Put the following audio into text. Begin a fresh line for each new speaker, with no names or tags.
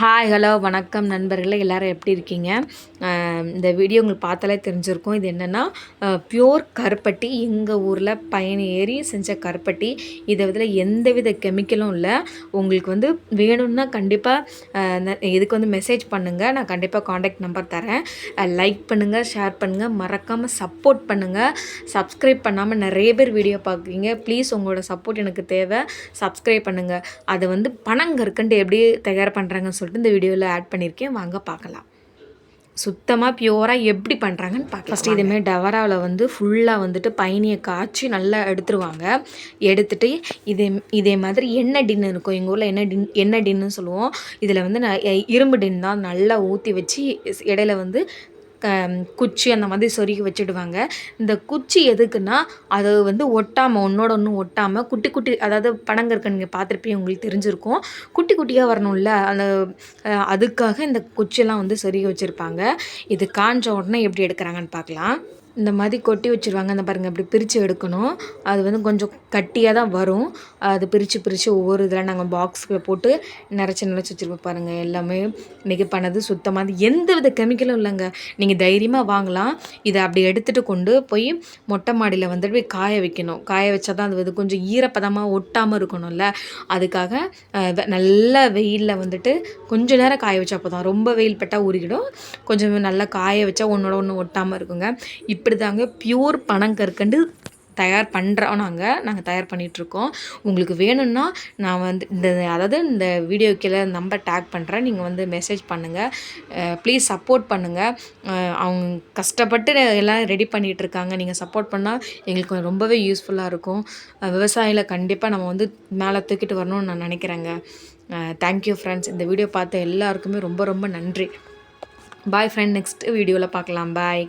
Hi hello வணக்கம் நண்பர்களே எல்லாரும் எப்படி இருக்கீங்க? இந்த வீடியோ உங்களுக்கு பார்த்தாலே தெரிஞ்சிருக்கும். இது என்னென்னா பியோர் கருப்பட்டி. எங்கள் ஊரில் பயணி ஏறி செஞ்ச கருப்பட்டி. இதை இதில் எந்தவித கெமிக்கலும் இல்லை. உங்களுக்கு வந்து வேணும்னா கண்டிப்பாக இதுக்கு வந்து மெசேஜ் பண்ணுங்கள் நான் கண்டிப்பாக காண்டாக்ட் நம்பர் தரேன். லைக் பண்ணுங்கள் ஷேர் பண்ணுங்கள் மறக்காமல் சப்போர்ட் பண்ணுங்கள் சப்ஸ்கிரைப் பண்ணாமல் நிறைய பேர் வீடியோ பார்க்குறீங்க. ப்ளீஸ் உங்களோட சப்போர்ட் எனக்கு தேவை. சப்ஸ்கிரைப் பண்ணுங்கள் அதை வந்து பனங்கற்கண்டு எப்படி தயார் பண்ணுறாங்கன்னு சொல்லிட்டு இந்த வீடியோவில் ஆட் பண்ணியிருக்கேன். வாங்க பார்க்கலாம். சுத்தமாக பியூராக எப்படி பண்ணுறாங்கன்னு பார்க்கலாம். ஃபஸ்ட்டு இதுமாரி டவராவில் வந்து ஃபுல்லாக வந்துட்டு பயணியை காய்ச்சி நல்லா எடுத்துருவாங்க. எடுத்துட்டு இதே இதே மாதிரி எண்ணெய் டின்னு இருக்கும். எங்கள் ஊரில் எண்ணெய் டின் எண்ணெய் டின்னு சொல்லுவோம். இதில் வந்து நான் எ- இரும்பு டின் தான் நல்லா ஊற்றி வச்சு இடையில வந்து குச்சி அந்த மாதிரி சொருகி வச்சுடுவாங்க. இந்த குச்சி எதுக்குன்னா அது வந்து ஒட்டாமல் ஒன்றோட ஒன்று ஒட்டாமல் குட்டி குட்டி அதாவது பனங்கற்கண்டு நீங்கள் பார்த்துருப்பீங்க உங்களுக்கு தெரிஞ்சிருக்கும். குட்டி குட்டியாக வரணும்ல அந்த அதுக்காக இந்த குச்சியெல்லாம் வந்து சொருகி வச்சுருப்பாங்க. இது காஞ்ச உடனே எப்படி எடுக்கிறாங்கன்னு பார்க்கலாம். இந்த மாதிரி கொட்டி வச்சுருவாங்க. அந்த பாருங்கள் இப்படி பிரித்து எடுக்கணும். அது வந்து கொஞ்சம் கட்டியாக தான் வரும். அது பிரித்து பிரித்து ஒவ்வொரு இதில் நாங்கள் பாக்ஸில் போட்டு நிறச்சி நிறச்சி வச்சுருப்போம் பாருங்கள் எல்லாமே இன்றைக்கி பண்ணது சுத்தமாக எந்த வித கெமிக்கலும் இல்லைங்க. நீங்கள் தைரியமாக வாங்கலாம். இதை அப்படி எடுத்துகிட்டு கொண்டு போய் மொட்டை மாடியில் வந்துட்டு போய் காய வைக்கணும். காய வச்சா தான் அது வந்து கொஞ்சம் ஈரப்பதமாக ஒட்டாமல் இருக்கணும்ல. அதுக்காக நல்லா நல்ல வெயிலில் வந்துட்டு கொஞ்ச நேரம் காய வச்சா போதும். ரொம்ப வெயில் பட்டால் உருகிடும் கொஞ்சம் நல்லா காய வச்சா ஒன்றோட ஒன்று ஒட்டாமல் இருக்குங்க. இப்படி தாங்க பியூர் பனங்கற்கண்டு தயார் பண்ணுறோம் நாங்கள் நாங்கள் தயார் பண்ணிகிட்ருக்கோம் உங்களுக்கு வேணும்னா நான் வந்து இந்த அதாவது இந்த வீடியோ கீழே நம்பர் டேக் பண்ணுறேன் நீங்கள் வந்து மெசேஜ் பண்ணுங்கள் ப்ளீஸ் சப்போர்ட் பண்ணுங்கள் அவங்க கஷ்டப்பட்டு எல்லாம் ரெடி பண்ணிகிட்டு இருக்காங்க நீங்கள் சப்போர்ட் பண்ணால் எங்களுக்கு ரொம்பவே யூஸ்ஃபுல்லாக இருக்கும். விவசாயியில் கண்டிப்பாக நம்ம வந்து மேலே தூக்கிட்டு வரணும்னு நான் நினைக்கிறேங்க. தேங்க்யூ ஃப்ரெண்ட்ஸ் இந்த வீடியோ பார்த்த எல்லாருக்குமே ரொம்ப ரொம்ப நன்றி. பாய் ஃப்ரெண்ட் நெக்ஸ்ட் வீடியோவில் பார்க்கலாம். பாய்